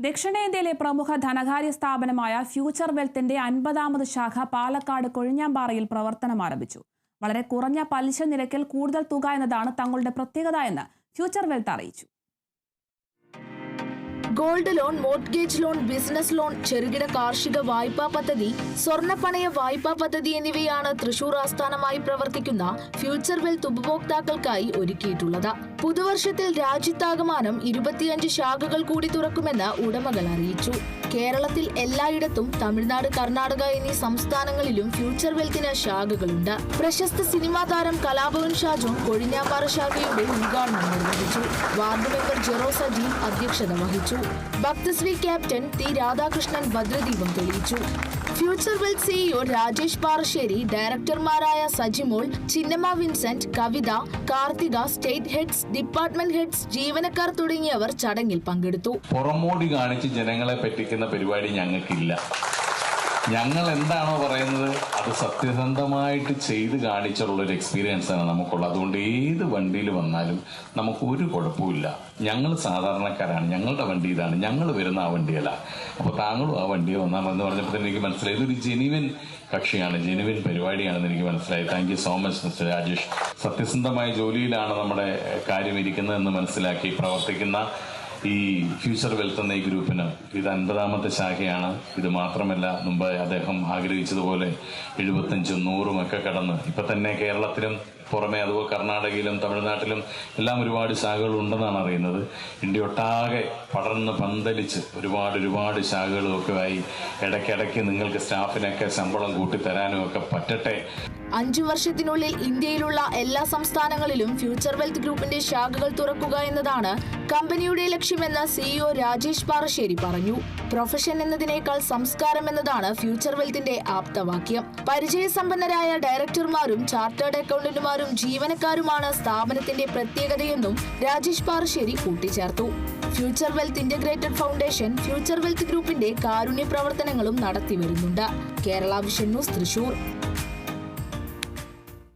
ദക്ഷിണേന്ത്യയിലെ പ്രമുഖ ധനകാര്യ സ്ഥാപനമായ ഫ്യൂച്ചർ വെൽത്തിന്റെ അൻപതാമത് ശാഖ പാലക്കാട് കൊഴിഞ്ഞാമ്പാറയിൽ പ്രവർത്തനം ആരംഭിച്ചു. വളരെ കുറഞ്ഞ പലിശ നിരക്കിൽ കൂടുതൽ തുക എന്നതാണ് തങ്ങളുടെ പ്രത്യേകത എന്ന് ഫ്യൂച്ചർ വെൽത്ത് അറിയിച്ചു. Gold loan mortgage loan business loan ചെറുകിട കാർഷിക വായ്പാ പദ്ധതി സ്വർണപ്പണയ വായ്പാ പദ്ധതി എന്നിവയാണ് തൃശൂർ ആസ്ഥാനമായി പ്രവർത്തിക്കുന്ന ഫ്യൂച്ചർ വെൽത്ത് ഉപഭോക്താക്കൾക്കായി ഒരുക്കിയിട്ടുള്ളത്. പുതുവർഷത്തിൽ രാജ്യത്താകമാനം ഇരുപത്തിയഞ്ച് ശാഖകൾ കൂടി തുറക്കുമെന്ന് ഉടമകൾ അറിയിച്ചു. കേരളത്തിൽ എല്ലായിടത്തും തമിഴ്നാട് കർണാടക എന്നീ സംസ്ഥാനങ്ങളിലും ഫ്യൂച്ചർ വെൽത്തിന് ശാഖകളുണ്ട്. പ്രശസ്ത സിനിമാ താരം കലാഭവൻ ഷാജോൺ കൊഴിഞ്ഞാമ്പാറ ശാഖയുടെ ഉദ്ഘാടനം നിർവഹിച്ചു. വാർഡ് മെമ്പർ ജെറോ സജീവ് അധ്യക്ഷത വഹിച്ചു. ഭക്തശ്രീ ക്യാപ്റ്റൻ ടി രാധാകൃഷ്ണൻ ഭദ്രദീപം തെളിയിച്ചു. Future wealth CEO Rajesh Parassery ഡയറക്ടർമാരായ Sajimol Chinnamma Vincent Kavitha Karthika state heads department heads ജീവനക്കാർ തുടങ്ങിയവർ ചടങ്ങിൽ പങ്കെടുത്തു. പുറമോടി കാണിച്ച് ജനങ്ങളെ പറ്റിക്കുന്ന പരിപാടി ഞങ്ങൾക്കില്ല. ഞങ്ങൾ എന്താണോ പറയുന്നത് അത് സത്യസന്ധമായിട്ട് ചെയ്ത് കാണിച്ചുള്ള ഒരു എക്സ്പീരിയൻസ് ആണ് നമുക്കുള്ളത്. അതുകൊണ്ട് ഏത് വണ്ടിയിൽ വന്നാലും നമുക്ക് ഒരു കുഴപ്പമില്ല ഞങ്ങൾ സാധാരണക്കാരാണ്. ഞങ്ങളുടെ വണ്ടി ഇതാണ്. ഞങ്ങൾ വരുന്ന ആ വണ്ടിയല്ല. അപ്പോൾ താങ്കളും ആ വണ്ടി വന്നാൽ എന്ന് പറഞ്ഞപ്പോൾ എനിക്ക് മനസ്സിലായി ഇതൊരു ജെനുവിൻ കക്ഷിയാണ് ജെനുവിൻ പരിപാടിയാണെന്ന് എനിക്ക് മനസ്സിലായി. Thank you so much mister Rajesh. സത്യസന്ധമായ ജോലിയിലാണ് നമ്മുടെ കാര്യം ഇരിക്കുന്നതെന്ന് മനസ്സിലാക്കി പ്രവർത്തിക്കുന്ന ഈ ഫ്യൂച്ചർ വെൽത്ത് എന്ന ഈ ഗ്രൂപ്പിന് ഇത് അൻപതാമത്തെ ശാഖയാണ്. ഇത് മാത്രമല്ല മുമ്പ് അദ്ദേഹം ആഗ്രഹിച്ചതുപോലെ എഴുപത്തഞ്ചും നൂറും ഒക്കെ കടന്ന്. ഇപ്പൊ തന്നെ കേരളത്തിലും പുറമെ അതുപോലെ കർണാടകയിലും തമിഴ്നാട്ടിലും എല്ലാം ഒരുപാട് ശാഖകൾ ഉണ്ടെന്നാണ് അറിയുന്നത്. ഇന്ത്യ ഒട്ടാകെ പടർന്ന് പന്തലിച്ച് ഒരുപാട് ഒരുപാട് ശാഖകളും ഒക്കെ ആയി ഇടയ്ക്കിടയ്ക്ക് നിങ്ങൾക്ക് സ്റ്റാഫിനൊക്കെ ശമ്പളം കൂട്ടിത്തരാനും ഒക്കെ പറ്റട്ടെ. അഞ്ചു വർഷത്തിനുള്ളിൽ ഇന്ത്യയിലുള്ള എല്ലാ സംസ്ഥാനങ്ങളിലും ഫ്യൂച്ചർ വെൽത്ത് ഗ്രൂപ്പിന്റെ ശാഖകൾ തുറക്കുക എന്നതാണ് കമ്പനിയുടെ ലക്ഷ്യമെന്ന് സിഇഒ രാജേഷ് പാറശ്ശേരി പറഞ്ഞു. പ്രൊഫഷൻ എന്നതിനേക്കാൾ സംസ്കാരം എന്നതാണ് ഫ്യൂച്ചർ വെൽത്തിന്റെ ആപ്തവാക്യം. പരിചയസമ്പന്നരായ ഡയറക്ടർമാരും ചാർട്ടേഡ് അക്കൗണ്ടന്റുമാരും ജീവനക്കാരുമാണ് സ്ഥാപനത്തിന്റെ പ്രത്യേകതയെന്നും രാജേഷ് പാറശ്ശേരി കൂട്ടിച്ചേർത്തു. Future wealth integrated foundation future wealth ഗ്രൂപ്പിന്റെ കാരുണ്യ പ്രവർത്തനങ്ങളും നടത്തിവരുന്നുണ്ട്. Kerala vision news Thrissur.